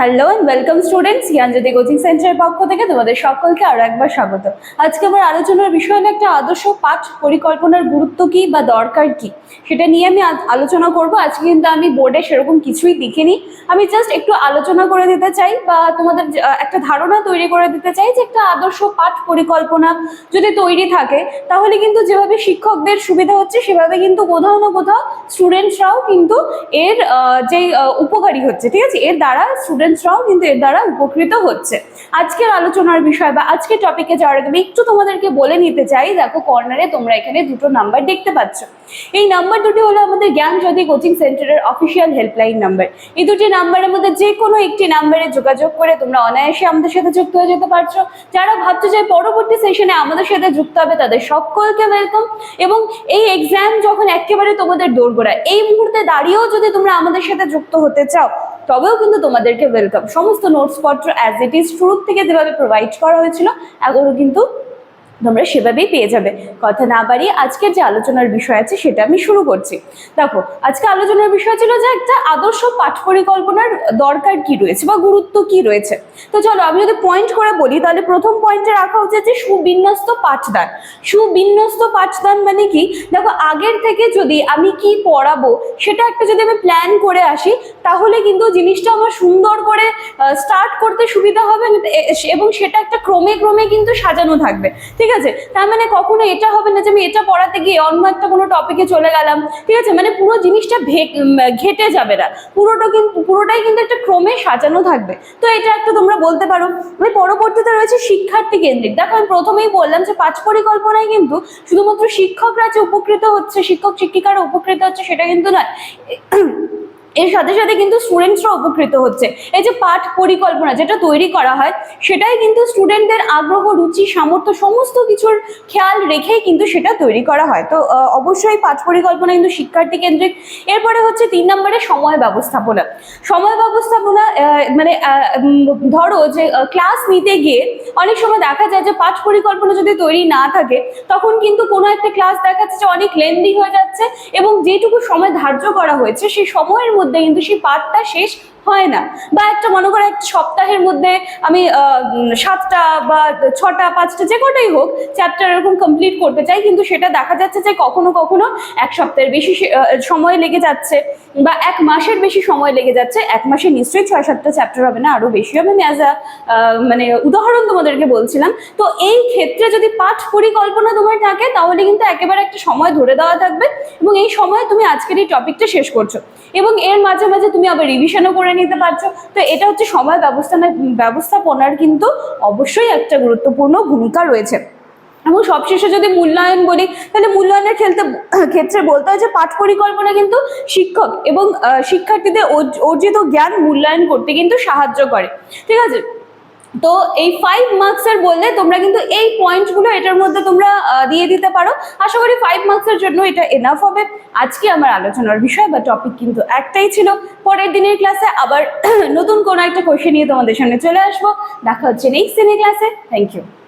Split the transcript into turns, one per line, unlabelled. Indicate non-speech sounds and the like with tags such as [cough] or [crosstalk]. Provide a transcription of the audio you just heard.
Hello and welcome students Gyanjyoti coaching সেন্টারের পক্ষ থেকে তোমাদের সকলকে আরও একবার স্বাগত। আজকে আমার আলোচনার বিষয় একটা আদর্শ পাঠ পরিকল্পনার গুরুত্ব কি বা দরকার কি? সেটা নিয়ে আমি আলোচনা করব। আজকে কিন্তু আমি বোর্ডে সেরকম কিছুই লিখিনি। আমি জাস্ট একটু আলোচনা করে দিতে চাই বা তোমাদের একটা ধারণা তৈরি করে দিতে চাই যে একটা আদর্শ পাঠ পরিকল্পনা যদি তৈরি থাকে, তাহলে কিন্তু যেভাবে শিক্ষকদের সুবিধা হচ্ছে, সেভাবে কিন্তু কোথাও না কোথাও স্টুডেন্টসরাও কিন্তু এর যে উপকারী হচ্ছে, ঠিক আছে? এর দ্বারা স্টুডেন্টসরাও কিন্তু এর দ্বারা উপকৃত হচ্ছে। আজকের আলোচনার বিষয় বা আজকের টপিকে যাওয়ার আগে একটু তোমাদেরকে বলে নিতে চাই, দেখো কর্নারে তোমরা এখানে দুটো নাম্বার দেখতে পাচ্ছ। এই নাম্বার দুটি হলো আমাদের জ্ঞান জ্যোতি কোচিং সেন্টারের অফিসিয়াল হেল্পলাইন নাম্বার এই দুটি নাম্বারের মধ্যে যে কোনো একটি নাম্বারে যোগাযোগ করে তোমরা অনায়াসে আমাদের সাথে যুক্ত হয়ে যেতে পারছ। যারা ভাবছ যে পরবর্তী সেশনে আমাদের সাথে যুক্ত হবে, তাদের সকলকে ওয়েলকাম এবং এই এক্সাম যখন একেবারে তোমাদের দোরগোড়া এই মুহূর্তে দাঁড়িয়েও যদি তোমরা আমাদের সাথে যুক্ত হতে চাও, তবেও কিন্তু তোমাদেরকে ওয়েলকাম সমস্ত নোটস পত্র অ্যাজ ইট ইজ শুরুর থেকে যেভাবে প্রোভাইড করা হয়েছিল এগুলো কিন্তু তোমরা সেভাবেই পেয়ে যাবে। কথা না বাড়িয়ে আজকের যে আলোচনার বিষয় আছে সেটা আমি শুরু করছি। দেখো, আজকে আলোচনার বিষয় ছিল যে একটা আদর্শ পাঠ পরিকল্পনার দরকার কি রয়েছে বা গুরুত্ব কি রয়েছে। তো চলো, আমি যদি পয়েন্ট করে বলি, তাহলে প্রথম পয়েন্টে রাখা উচিত যে সুবিন্যস্ত পাঠদান। সুবিন্যস্ত পাঠদান মানে কি? দেখো, আগের থেকে যদি আমি কি পড়াবো, সেটা একটা যদি আমি প্ল্যান করে আসি, তাহলে কিন্তু জিনিসটা আমার সুন্দর করে স্টার্ট করতে সুবিধা হবে, এবং সেটা একটা ক্রমে ক্রমে কিন্তু সাজানো থাকবে। ঠিক আছে? তার মানে কখনো এটা হবে না যে আমি এটা পড়াতে গিয়ে অন্য একটা কোনো টপিকে চলে গেলাম, ঠিক আছে? মানে পুরো জিনিসটা ঘেটে যাবে না। পুরোটা কিন্তু পুরোটাই কিন্তু একটা ক্রমে সাজানো থাকবে। তো এটা একটা তোমরা বলতে পারো। মানে পরবর্তীতে রয়েছে শিক্ষার্থী কেন্দ্রিক। দেখো, আমি প্রথমেই বললাম যে পাঁচ পরিকল্পনায় কিন্তু শুধুমাত্র শিক্ষকরা যে উপকৃত হচ্ছে শিক্ষক শিক্ষিকারা উপকৃত হচ্ছে সেটা কিন্তু নয়। এর সাথে সাথে কিন্তু স্টুডেন্টসরা উপকৃত হচ্ছে। এই যে পাঠ পরিকল্পনা যেটা তৈরি করা হয়, সেটাই কিন্তু স্টুডেন্টদের আগ্রহ, রুচি, সামর্থ্য সমস্ত কিছুর খেয়াল রেখেই কিন্তু সেটা তৈরি করা হয়। তো অবশ্যই পাঠ পরিকল্পনা কিন্তু শিক্ষার্থী কেন্দ্রিক। এরপরে হচ্ছে তিন নম্বরে সময় ব্যবস্থাপনা। সময় ব্যবস্থাপনা মানে ধরো যে ক্লাস নিতে গিয়ে অনেক সময় দেখা যায় যে, পাঠ পরিকল্পনা যদি তৈরি না থাকে, তখন কিন্তু কোনো একটা ক্লাস দেখা যাচ্ছে অনেক লেন্দি হয়ে যাচ্ছে এবং যেটুকু সময় ধার্য করা হয়েছে, সেই সময়ের মধ্যে কিন্তু সেই পাঠটা শেষ হয় না। বা একটা মনে করো একটা সপ্তাহের মধ্যে আমি সাতটা বা ছটা, পাঁচটা যে কটাই হোক চ্যাপ্টার এরকম কমপ্লিট করতে চাই, কিন্তু সেটা দেখা যাচ্ছে যে কখনো কখনো এক সপ্তাহের বেশি সময় লেগে যাচ্ছে বা এক মাসের বেশি সময় লেগে যাচ্ছে। এক মাসে নিশ্চয়ই ছয়, সাতটা চ্যাপ্টার হবে না, আরও বেশি হবে। আমি অ্যাজ আ মানে উদাহরণ তোমাদেরকে বলছিলাম। তো এই ক্ষেত্রে যদি পাঠ পরিকল্পনা তোমার থাকে, তাহলে কিন্তু একেবারে একটা সময় ধরে দেওয়া থাকবে এবং এই সময় তুমি আজকের এই টপিকটা শেষ করছ। এবং এর মাঝে মাঝে তুমি আবার রিভিশনও করে নিতে পারছ। তো এটা হচ্ছে সময় ব্যবস্থানা, ব্যবস্থাপনার কিন্তু অবশ্যই একটা গুরুত্বপূর্ণ ভূমিকা রয়েছে। এবং সবশেষে যদি মূল্যায়ন বলি, তাহলে মূল্যায়নের খেলতে ক্ষেত্রে বলতে হয় যে পাঠ পরিকল্পনা কিন্তু শিক্ষক এবং শিক্ষার্থীদের অর্জিত জ্ঞান মূল্যায়ন করতে কিন্তু সাহায্য করে। ঠিক আছে? তো এই ফাইভ মার্কসের বললে তোমরা কিন্তু এই পয়েন্টগুলো এটার মধ্যে তোমরা দিয়ে দিতে পারো। আশা করি ফাইভ মার্কসের জন্য এটা এনাফ হবে। আজকে আমার আলোচনার বিষয় বা টপিক কিন্তু একটাই ছিল। পরের দিনের ক্লাসে আবার [clears throat] নতুন কোনো একটা কোয়েশ্চেন নিয়ে তোমাদের সামনে চলে আসব। দেখা হচ্ছে নেক্সট দিনের ক্লাসে থ্যাংক ইউ